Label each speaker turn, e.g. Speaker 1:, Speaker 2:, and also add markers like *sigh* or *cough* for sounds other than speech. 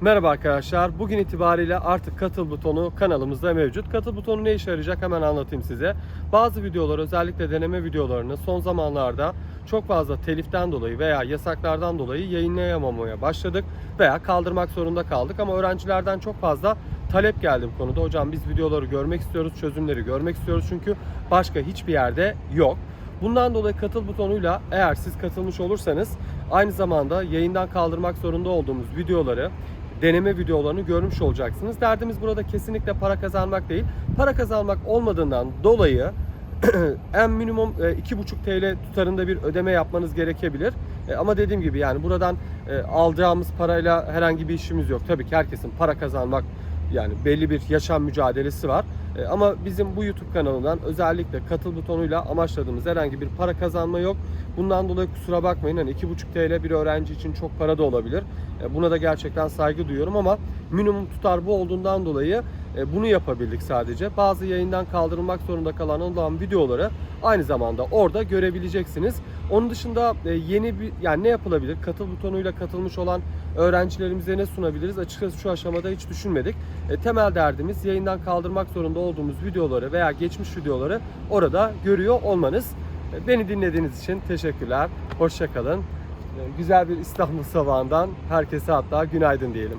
Speaker 1: Merhaba arkadaşlar. Bugün itibariyle artık katıl butonu kanalımızda mevcut. Katıl butonu ne işe yarayacak hemen anlatayım size. Bazı videolar özellikle deneme videolarını son zamanlarda çok fazla teliften dolayı veya yasaklardan dolayı yayınlayamamaya başladık veya kaldırmak zorunda kaldık ama öğrencilerden çok fazla talep geldi bu konuda. Hocam biz videoları görmek istiyoruz, çözümleri görmek istiyoruz çünkü başka hiçbir yerde yok. Bundan dolayı katıl butonuyla eğer siz katılmış olursanız aynı zamanda yayından kaldırmak zorunda olduğumuz videoları deneme videolarını görmüş olacaksınız. Derdimiz burada kesinlikle para kazanmak değil. Para kazanmak olmadığından dolayı *clears throat* en minimum e, 2,5 TL tutarında bir ödeme yapmanız gerekebilir. E, Ama dediğim gibi yani buradan e, aldığımız parayla herhangi bir işimiz yok. Tabii ki herkesin para kazanmak yani belli bir yaşam mücadelesi var. E, Ama bizim bu YouTube kanalından özellikle katıl butonuyla amaçladığımız herhangi bir para kazanma yok. Bundan dolayı kusura bakmayın. Hani 2,5 TL bir öğrenci için çok para da olabilir. E, Buna da gerçekten saygı duyuyorum ama minimum tutar bu olduğundan dolayı bunu yapabildik sadece. Bazı yayından kaldırılmak zorunda kalan olan videoları aynı zamanda orada görebileceksiniz. Onun dışında e, yeni bir yani ne yapılabilir? Katıl butonuyla katılmış olan öğrencilerimize ne sunabiliriz? Açıkçası şu aşamada hiç düşünmedik. E, temel derdimiz yayından kaldırmak zorunda olduğumuz videoları veya geçmiş videoları orada görüyor olmanız. E, Beni dinlediğiniz için teşekkürler. Hoşçakalın. Güzel bir İstanbul sabahından herkese hatta günaydın diyelim.